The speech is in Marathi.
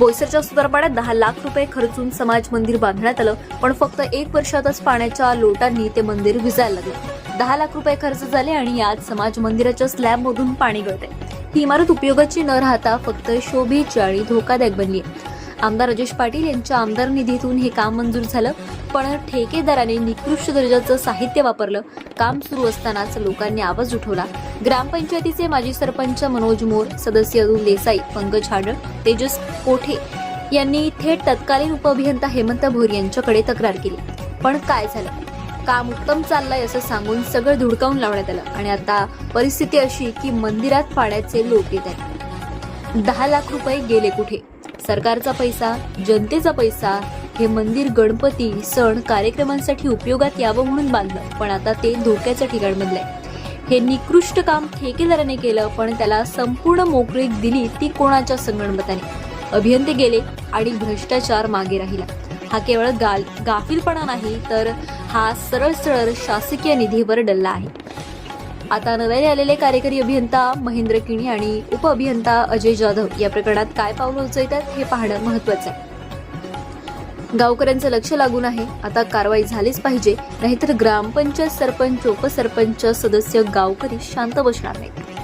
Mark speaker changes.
Speaker 1: बोईसरच्या सुतारपाड्यात दहा लाख रुपये खर्चून समाज मंदिर बांधण्यात आलं पण फक्त एक वर्षातच पाण्याच्या लोटांनी ते मंदिर विजायला लागले. दहा लाख रुपये खर्च झाले आणि यात समाज मंदिराच्या स्लॅबमधून पाणी गळते ही इमारत उपयोगाची न राहता फक्त शोभेची आणि धोकादायक बनली आमदार राजेश पाटील यांच्या आमदार निधीतून हे काम मंजूर झालं पण ठेकेदाराने निकृष्ट दर्जाचं साहित्य वापरलं. काम सुरू असतानाच लोकांनी आवाज उठवला. ग्रामपंचायतीचे माजी सरपंच मनोज मोर सदस्य अरुण देसाई पंकज हाडळ तेजस कोठे यांनी थेट तत्कालीन उपअभियंता हेमंत भोर यांच्याकडे तक्रार केली. पण काय झालं? काम उत्तम चाललंय असं सांगून सगळं धुडकावून लावण्यात आलं आणि आता परिस्थिती अशी की मंदिरात पाण्याचे लोक येत आहेत. दहा लाख रुपये गेले कुठे? सरकारचा पैसा जनतेचा पैसा हे मंदिर गणपती सण कार्यक्रमांसाठी उपयोगात यावं म्हणून बांधलं. पण आता ते धोक्याचं ठिकाण बनलंय. हे निकृष्ट काम ठेकेदाराने केलं पण त्याला संपूर्ण मोकळीक दिली ती कोणाच्या संगणमताने. अभियंते गेले आणि भ्रष्टाचार मागे राहिला. हा केवळ गाल गाफीलपणा नाही तर हा सरळ सरळ शासकीय निधीवर डल्ला आहे. आता नव्याने आलेले कार्यकारी अभियंता महेंद्र किणी आणि उपअभियंता अजय जाधव या प्रकरणात काय पावलं उचलतात हे पाहणं महत्वाचं आहे. गावकऱ्यांचं लक्ष लागून आहे. आता कारवाई झालीच पाहिजे. नाहीतर ग्रामपंचायत सरपंच उपसरपंच सदस्य गावकरी शांत बसणार नाहीत.